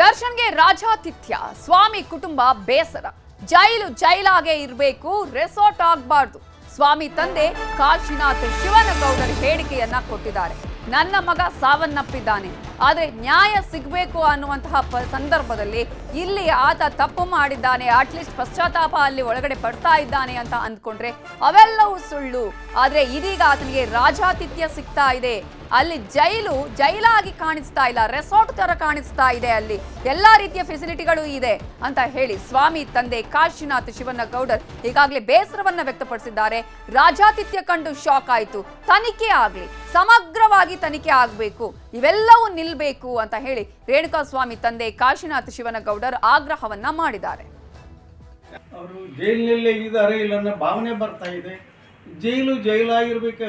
ದರ್ಶನ್ಗೆ ರಾಜಾತಿಥ್ಯ, ಸ್ವಾಮಿ ಕುಟುಂಬ ಬೇಸರ. ಜೈಲು ಜೈಲಾಗೆ ಇರಬೇಕು, ರೆಸಾರ್ಟ್ ಆಗಬಾರ್ದು. ಸ್ವಾಮಿ ತಂದೆ ಕಾಶಿನಾಥ್ ಶಿವನಗೌಡರ ಹೇಳಿಕೆಯನ್ನ ಕೊಟ್ಟಿದ್ದಾರೆ. ನನ್ನ ಮಗ ಸಾವನ್ನಪ್ಪಿದ್ದಾನೆ. ಆದರೆ ನ್ಯಾಯ ಸಿಗಬೇಕು ಅನ್ನುವಂತಹ ಸಂದರ್ಭದಲ್ಲಿ ಇಲ್ಲಿ ಆತ ತಪ್ಪು ಮಾಡಿದ್ದಾನೆ. ಅಟ್ಲೀಸ್ಟ್ ಪಶ್ಚಾತ್ತಾಪ ಅಲ್ಲಿ ಒಳಗಡೆ ಪಡ್ತಾ ಇದ್ದಾನೆ ಅಂತ ಅಂದ್ಕೊಂಡ್ರೆ ಅವೆಲ್ಲವೂ ಸುಳ್ಳು. ಆದರೆ ಇದೀಗ ಆತನಿಗೆ ರಾಜಾತಿಥ್ಯ ಸಿಗ್ತಾ ಇದೆ. ಅಲ್ಲಿ ಜೈಲು, ಜೈಲಾಗಿ ಕಾಣಿಸ್ತಾ ಇಲ್ಲ ರೆಸಾರ್ಟ್ ತರ ಕಾಣಿಸ್ತಾ ಇದೆ ಅಲ್ಲಿ. ಎಲ್ಲಾ ರೀತಿಯ ಫೆಸಿಲಿಟಿಗಳು ಇದೆ ಅಂತ ಹೇಳಿ ಸ್ವಾಮಿ ತಂದೆ ಕಾಶಿನಾಥ್ ಶಿವಣ್ಣ ಗೌಡರ್ ಈಗಾಗಲೇ ಬೇಸರವನ್ನ ವ್ಯಕ್ತಪಡಿಸಿದ್ದಾರೆ. ರಾಜಾತಿಥ್ಯ ಕಂಡು ಶಾಕ್ ಆಯಿತು. ತನಿಖೆ ಆಗ್ಲಿ, ಸಮಗ್ರವಾಗಿ ತನಿಖೆ ಆಗಬೇಕು. ಇವೆಲ್ಲವೂ ನಿಲ್ಬೇಕು ಅಂತ ಹೇಳಿ ರೇಣುಕಾ ಸ್ವಾಮಿ ತಂದೆ ಕಾಶಿನಾಥ್ ಶಿವನ ಗೌಡರ್ ಆಗ್ರಹವನ್ನ ಮಾಡಿದ್ದಾರೆ. ಅವರು ಜೈಲಿನಲ್ಲೇ ಇದ್ದಾರೆ ಇಲ್ಲ ಭಾವನೆ ಬರ್ತಾ ಇದೆ. ಜೈಲು, ಜೈಲಾಗಿರ್ಬೇಕು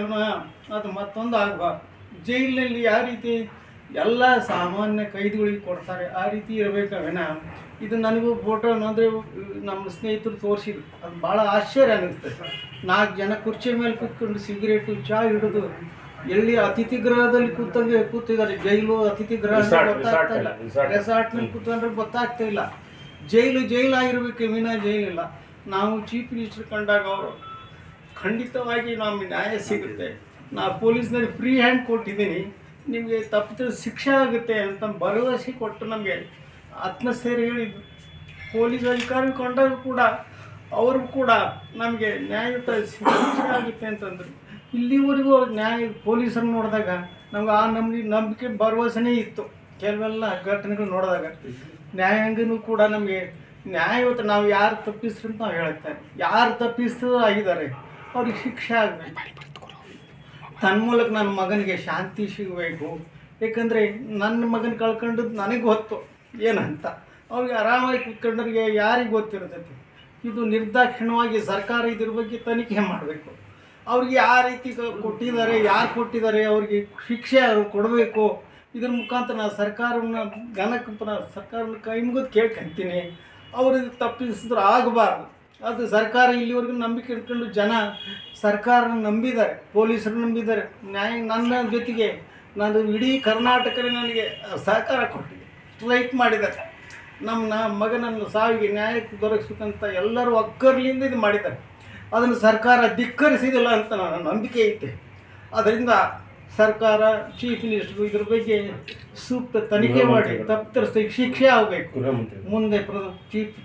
ಅದು ಮತ್ತೊಂದು ಆಗಬಾರ್ದು. ಜೈಲಿನಲ್ಲಿ ಯಾವ ರೀತಿ ಎಲ್ಲ ಸಾಮಾನ್ಯ ಕೈದಿಗಳಿಗೆ ಕೊಡ್ತಾರೆ ಆ ರೀತಿ ಇರಬೇಕವೇನ ಇದು ನನಗೂ ಫೋಟೋ ಅಂದರೆ ನಮ್ಮ ಸ್ನೇಹಿತರು ತೋರಿಸಿದ್ರು. ಅದು ಭಾಳ ಆಶ್ಚರ್ಯ ಅನ್ನಿಸ್ತದೆ ನಾಲ್ಕು ಜನ ಕುರ್ಚಿ ಮೇಲೆ ಕೂತ್ಕೊಂಡು ಸಿಗರೇಟು ಚಾ ಹಿಡಿದು ಎಲ್ಲಿ ಅತಿಥಿ ಗೃಹದಲ್ಲಿ ಕೂತಂಗೆ ಕೂತಿದ್ದಾರೆ. ಜೈಲು ಅತಿಥಿ ಗೃಹ ಗೊತ್ತಾಗ್ತಾ ಇಲ್ಲ. ರೆಸಾರ್ಟ್ನಲ್ಲಿ ಕೂತ್ಕೊಂಡ್ರೆ ಗೊತ್ತಾಗ್ತಾ ಇಲ್ಲ. ಜೈಲು ಜೈಲಾಗಿರ್ಬೇಕು ವಿನ ಜೈಲಿಲ್ಲ ನಾವು ಚೀಫ್ ಮಿನಿಸ್ಟರ್ ಕಂಡಾಗ ಅವರು ಖಂಡಿತವಾಗಿ ನಮಗೆ ನ್ಯಾಯ ಸಿಗುತ್ತೆ. ನಾ ಪೊಲೀಸ್ನಲ್ಲಿ ಫ್ರೀ ಹ್ಯಾಂಡ್ ಕೊಟ್ಟಿದ್ದೀನಿ. ನಿಮಗೆ ತಪ್ಪಿದ ಶಿಕ್ಷೆ ಆಗುತ್ತೆ ಅಂತ ಭರವಸೆ ಕೊಟ್ಟು ನಮಗೆ ಆತ್ಮಸ್ಥೈರ್ಯ ಹೇಳಿದ್ರು ಪೊಲೀಸ್ ಅಧಿಕಾರಿ ಕೊಂಡಾಗ ಕೂಡ, ಅವರು ಕೂಡ ನಮಗೆ ನ್ಯಾಯಯುತ ಶಿಕ್ಷೆ ಆಗುತ್ತೆ ಅಂತಂದರು. ಇಲ್ಲಿವರೆಗೂ ನ್ಯಾಯ ಪೊಲೀಸರು ನೋಡಿದಾಗ ನಮ್ಗೆ ಆ ನಮ್ಗೆ ನಂಬಿಕೆ ಭರವಸೆನೇ ಇತ್ತು. ಕೆಲವೆಲ್ಲ ಘಟನೆಗಳು ನೋಡಿದಾಗ ನ್ಯಾಯಾಂಗನೂ ಕೂಡ ನಮಗೆ ನ್ಯಾಯಯುತ ನಾವು ಯಾರು ತಪ್ಪಿಸ್ರು ಅಂತ ನಾವು ಹೇಳ್ತೇವೆ ಯಾರು ತಪ್ಪಿಸ್ತೋ ಆಗಿದ್ದಾರೆ, ಅವ್ರಿಗೆ ಶಿಕ್ಷೆ ಆಗಬೇಕು. ತನ್ನ ಮೂಲಕ ನನ್ನ ಮಗನಿಗೆ ಶಾಂತಿ ಸಿಗಬೇಕು. ಏಕೆಂದರೆ ನನ್ನ ಮಗನ ಕಳ್ಕೊಂಡದ್ದು ನನಗೆ ಗೊತ್ತು. ಏನಂತ? ಅವ್ರಿಗೆ ಆರಾಮಾಗಿ ಕೂತ್ಕೊಂಡವ್ರಿಗೆ ಯಾರಿಗೆ ಗೊತ್ತಿರ್ತೈತಿ? ಇದು ನಿರ್ದಾಕ್ಷಿಣ್ಯವಾಗಿ ಸರ್ಕಾರ ಇದ್ರ ಬಗ್ಗೆ ತನಿಖೆ ಮಾಡಬೇಕು. ಅವ್ರಿಗೆ ಯಾವ ರೀತಿ ಕೊಟ್ಟಿದ್ದಾರೆ, ಯಾರು ಕೊಟ್ಟಿದ್ದಾರೆ, ಅವ್ರಿಗೆ ಶಿಕ್ಷೆ ಕೊಡಬೇಕು? ಇದ್ರ ಮುಖಾಂತರ ನಾನು ಸರ್ಕಾರವನ್ನು ಸರ್ಕಾರವನ್ನು ಸರ್ಕಾರನ ಕೈ ಮುಗಿದು ಕೇಳ್ಕೊಂತೀನಿ. ಅವ್ರಿಗೆ ತಪ್ಪಿಸಿದ್ರೆ ಆಗಬಾರ್ದು. ಅದು ಸರ್ಕಾರ ಇಲ್ಲಿವರೆಗೂ ನಂಬಿಕೆ ಇಟ್ಕೊಂಡು ಜನ ಸರ್ಕಾರನ ನಂಬಿದ್ದಾರೆ ಪೊಲೀಸರು ನಂಬಿದ್ದಾರೆ. ನ್ಯಾಯ ನನ್ನ ಜೊತೆಗೆ ನಾನು ಇಡೀ ಕರ್ನಾಟಕದಲ್ಲಿ ನನಗೆ ಸಹಕಾರ ಕೊಟ್ಟಿದೆ ಸ್ಟ್ರೈಕ್ ಮಾಡಿದ್ದಾರೆ. ನಮ್ಮ ನ ಮಗನನ್ನು ಸಾವಿಗೆ ನ್ಯಾಯಕ್ಕೆ ದೊರಕಿಸ್ಬೇಕಂತ ಎಲ್ಲರೂ ಒಕ್ಕರ್ಲಿಂದ ಇದು ಮಾಡಿದ್ದಾರೆ. ಅದನ್ನು ಸರ್ಕಾರ ಧಿಕ್ಕರಿಸಿದಿಲ್ಲ ಅಂತ ನನ್ನ ನಂಬಿಕೆ ಐತೆ. ಅದರಿಂದ ಸರ್ಕಾರ ಚೀಫ್ ಮಿನಿಸ್ಟರ್ ಇದ್ರ ಬಗ್ಗೆ ಸೂಕ್ತ ತನಿಖೆ ಮಾಡಿ ತಪ್ಪಿತಸ್ಥರಿಗೆ ಶಿಕ್ಷೆ ಆಗಬೇಕು. ಮುಂದೆ ಪ್ರ ಚೀಫ್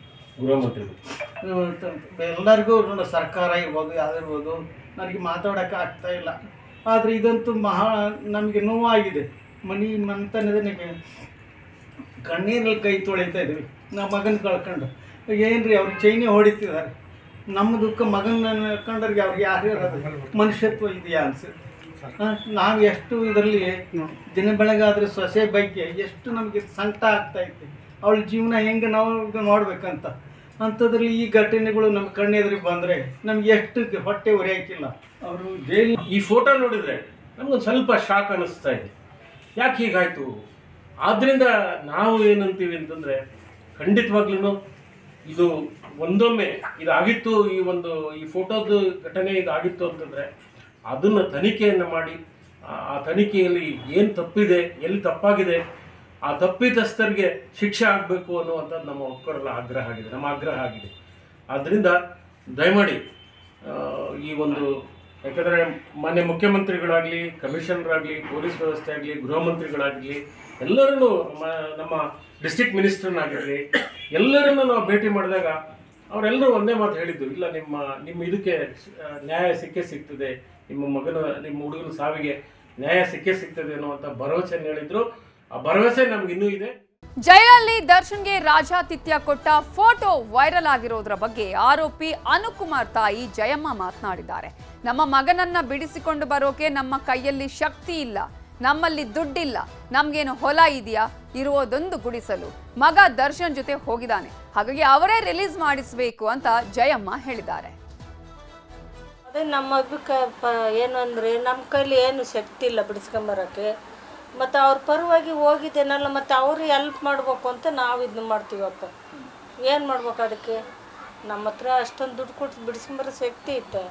ಎಲ್ಲರಿಗೂ ನೋಡ ಸರ್ಕಾರ ಇರ್ಬೋದು, ಯಾವ್ದಿರ್ಬೋದು, ನನಗೆ ಮಾತಾಡೋಕೆ ಆಗ್ತಾ ಇಲ್ಲ. ಆದರೆ ಇದಂತೂ ಮಹಾ, ನಮಗೆ ನೋವಾಗಿದೆ. ಮನಿ ಮಂತನದನಿಗೆ ಕಣ್ಣೀರಲ್ಲಿ ಕೈ ತೊಳಿತಾ ಇದ್ವಿ ನಮ್ಮ ಮಗನ ಕಳ್ಕೊಂಡು. ಏನು ರೀ ಅವ್ರು ಚೈನಿ ಹೊಡಿತಿದ್ದಾರೆ. ನಮ್ಮ ದುಃಖ ಮಗನ ಕಂಡ್ರಿಗೆ ಅವ್ರಿಗೆ ಯಾರು ಇರೋದು ಮನುಷ್ಯತ್ವ ಇದೆಯಾ ಅನ್ಸುತ್ತೆ. ನಾವು ಎಷ್ಟು ಇದರಲ್ಲಿ ದಿನ ಬೆಳಗಾದರೆ ಸೊಸೆ ಬಗ್ಗೆ ಎಷ್ಟು ನಮಗೆ ಸಂಕಟ ಆಗ್ತಾ ಐತೆ ಅವಳ ಜೀವನ ಹೆಂಗೆ ನಾವು ನೋಡ್ಬೇಕಂತ. ಅಂಥದ್ರಲ್ಲಿ ಈ ಘಟನೆಗಳು ನಮ್ಮ ಕಣ್ಣೆದುರಿಗೆ ಬಂದರೆ ನಮ್ಗೆ ಎಷ್ಟು ಹೊಟ್ಟೆ ಉರಿಯಾಕಿಲ್ಲ. ಅವರು ಜೈಲು ಈ ಫೋಟೋ ನೋಡಿದರೆ ನಮಗೆ ಸ್ವಲ್ಪ ಶಾಕ್ ಅನ್ನಿಸ್ತಾ ಇದೆ. ಯಾಕೆ ಹೀಗಾಯಿತು? ಆದ್ದರಿಂದ ನಾವು ಏನಂತೀವಿ ಅಂತಂದರೆ ಖಂಡಿತವಾಗ್ಲೂ ಇದು ಒಂದೊಮ್ಮೆ ಇದಾಗಿತ್ತು ಈ ಒಂದು ಈ ಫೋಟೋದ ಘಟನೆ ಇದಾಗಿತ್ತು ಅಂತಂದರೆ ಅದನ್ನು ತನಿಖೆಯನ್ನು ಮಾಡಿ ಆ ತನಿಖೆಯಲ್ಲಿ ಏನು ತಪ್ಪಿದೆ, ಎಲ್ಲಿ ತಪ್ಪಾಗಿದೆ ಆ ತಪ್ಪಿತಸ್ಥರಿಗೆ ಶಿಕ್ಷೆ ಆಗಬೇಕು ಅನ್ನುವಂಥದ್ದು ನಮ್ಮ ಒಕ್ಕರಲ್ಲ ಆಗ್ರಹ ಆಗಿದೆ, ನಮ್ಮ ಆಗ್ರಹ ಆಗಿದೆ. ಆದ್ದರಿಂದ ದಯಮಾಡಿ ಈ ಒಂದು ಯಾಕಂದರೆ ಮಾನ್ಯ ಮುಖ್ಯಮಂತ್ರಿಗಳಾಗಲಿ ಕಮಿಷನರ್ ಪೊಲೀಸ್ ವ್ಯವಸ್ಥೆ ಆಗಲಿ, ಗೃಹ ಮಂತ್ರಿಗಳಾಗಲಿ, ಎಲ್ಲರನ್ನೂ ನಮ್ಮ ಡಿಸ್ಟ್ರಿಕ್ಟ್ ಮಿನಿಸ್ಟರ್ನಾಗಿರಲಿ, ಎಲ್ಲರನ್ನೂ ನಾವು ಭೇಟಿ ಮಾಡಿದಾಗ ಅವರೆಲ್ಲರೂ ಒಂದೇ ಮಾತು ಹೇಳಿದ್ದು, ಇಲ್ಲ ನಿಮ್ಮ ನಿಮ್ಮ ಇದಕ್ಕೆ ನ್ಯಾಯ ಸಿಕ್ಕೇ ಸಿಗ್ತದೆ, ನಿಮ್ಮ ಮಗನ, ನಿಮ್ಮ ಹುಡುಗನ ಸಾವಿಗೆ ನ್ಯಾಯ ಸಿಕ್ಕೇ ಸಿಗ್ತದೆ ಅನ್ನುವಂಥ ಭರವಸೆಯನ್ನು ಹೇಳಿದ್ರು. ಆ ಭರವಸೆ ನಮ್ಗೆ ಇನ್ನೂ ಇದೆ. ಜೈಲಲ್ಲಿ ದರ್ಶನ್ಗೆ ರಾಜಾತಿಥ್ಯ ಕೊಟ್ಟ ಫೋಟೋ ವೈರಲ್ ಆಗಿರೋದ್ರ ಬಗ್ಗೆ ಆರೋಪಿ ಅನುಕುಮಾರ್ ತಾಯಿ ಜಯಮ್ಮ ಮಾತನಾಡಿದ್ದಾರೆ. ನಮ್ಮ ಮಗನನ್ನ ಬಿಡಿಸಿಕೊಂಡು ಬರೋಕೆ ನಮ್ಮ ಕೈಯಲ್ಲಿ ಶಕ್ತಿ ಇಲ್ಲ ನಮ್ಮಲ್ಲಿ ದುಡ್ಡಿಲ್ಲ ನಮ್ಗೇನು ಹೊಲ ಇದೆಯಾ? ಇರುವುದೊಂದು ಗುಡಿಸಲು. ಮಗ ದರ್ಶನ್ ಜೊತೆ ಹೋಗಿದ್ದಾನೆ. ಹಾಗಾಗಿ ಅವರೇ ರಿಲೀಸ್ ಮಾಡಿಸಬೇಕು ಅಂತ ಜಯಮ್ಮ ಹೇಳಿದ್ದಾರೆ. ಅದೇ ನಮ್ಮ ಏನಂದ್ರೆ ಏನು ಅಂದರೆ ನಮ್ಮ ಕೈಲಿ ಏನು ಶಕ್ತಿ ಇಲ್ಲ ಬಿಡಿಸ್ಕೊಂಬರೋಕ್ಕೆ ಮತ್ತು ಅವ್ರ ಪರವಾಗಿ ಹೋಗಿದ್ದೇನಲ್ಲ ಮತ್ತು ಅವ್ರು ಎಲ್ಪ್ ಮಾಡಬೇಕು ಅಂತ ನಾವು ಇದನ್ನ ಮಾಡ್ತೀವಪ್ಪ ಏನು ಮಾಡ್ಬೇಕು ಅದಕ್ಕೆ? ನಮ್ಮ ಹತ್ರ ಅಷ್ಟೊಂದು ದುಡ್ಡು ಕೊಟ್ಟು ಬಿಡಿಸ್ಕೊಂಬರೋ ಶಕ್ತಿ ಇತ್ತು.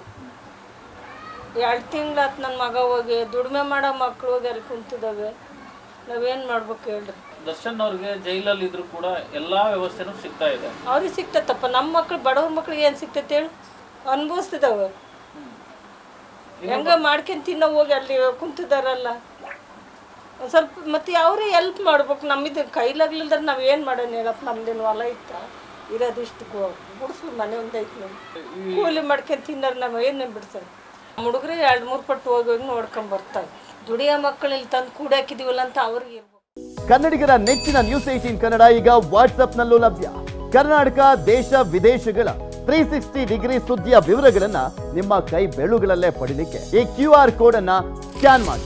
ಎರಡು ತಿಂಗಳಾತು ನನ್ನ ಮಗ ಹೋಗಿ ದುಡಿಮೆ ಮಾಡೋ ಮಕ್ಕಳು ಹೋಗಿ ಅಲ್ಲಿ ಕುಂತಿದ್ದಾವೆ. ನಾವೇನು ಮಾಡ್ಬೇಕು ಹೇಳ್ರಿ? ದರ್ಶನ್ ಅವ್ರಿಗೆ ಜೈಲಲ್ಲಿ ಇದ್ರು ಕೂಡ ಎಲ್ಲ ವ್ಯವಸ್ಥೆನೂ ಸಿಗ್ತಾ ಇದೆ. ಅವ್ರಿಗೆ ಸಿಗ್ತೈತಪ್ಪ ನಮ್ಮ ಮಕ್ಳು ಬಡವ್ರ ಮಕ್ಳಿಗೆ ಏನು ಸಿಗ್ತೈತೆ ಹೇಳಿ? ಅನುಭವಿಸ್ತಿದ್ದಾವೆ. ಹೆಂಗ ಮಾಡ್ಕೊಂತಿನ್ನ ಹೋಗಿ ಅಲ್ಲಿ ಕುಂತಿದಾರಲ್ಲ ಒಂದ್ ಸ್ವಲ್ಪ ಮತ್ತೆ ಅವರೇ ಹೆಲ್ಪ್ ಮಾಡ್ಬೇಕು. ನಮ್ಮಿದು ಕೈಲಾಗ್ಲಿಲ್ದ್ರೆ ನಾವು ಏನು ಮಾಡೋಣ ಹೇಳಪ್ಪ, ನಮ್ದೇನು ಹೊಲ ಇತ್ತ? ಇರೋದಿಷ್ಟು ಗುಡಿಸ್ಲು ಮನೆ ಒಂದೈತಿ ನಮ್ಮ ಕೂಲಿ ಮಾಡ್ಕೊಂಡ್ ತಿನ್ನೋರು ನಾವು ಏನು ಬಿಡ್ತಾರೆ ನಮ್ಮ ಹುಡುಗರು ಎರಡು ಮೂರು ಪಟ್ಟು ಹೋಗಿ ಹೋಗಿ ನೋಡ್ಕೊಂಡ್ ಬರ್ತಾರೆ. ದುಡಿಯೋ ಮಕ್ಕಳು ತಂದು ಕೂಡ ಕೂಡಾಕಿದೀವಲ್ಲ ಅಂತ ಅವ್ರಿಗೆ ಕನ್ನಡಿಗರ ನೆಚ್ಚಿನ ನ್ಯೂಸ್ ಏಟೀನ್ ಕನ್ನಡ ಈಗ ವಾಟ್ಸ್ಆಪ್ನಲ್ಲೂ ಲಭ್ಯ. ಕರ್ನಾಟಕ, ದೇಶ, ವಿದೇಶಗಳ ತ್ರೀ ಸಿಕ್ಸ್ಟಿ ಡಿಗ್ರಿ ಸುದ್ದಿಯ ವಿವರಗಳನ್ನ ನಿಮ್ಮ ಕೈ ಬೆಳುಗಳಲ್ಲೇ ಪಡೀಲಿಕ್ಕೆ ಈ ಕ್ಯೂ ಆರ್ ಕೋಡ್ ಅನ್ನ ಸ್ಕ್ಯಾನ್ ಮಾಡಿ.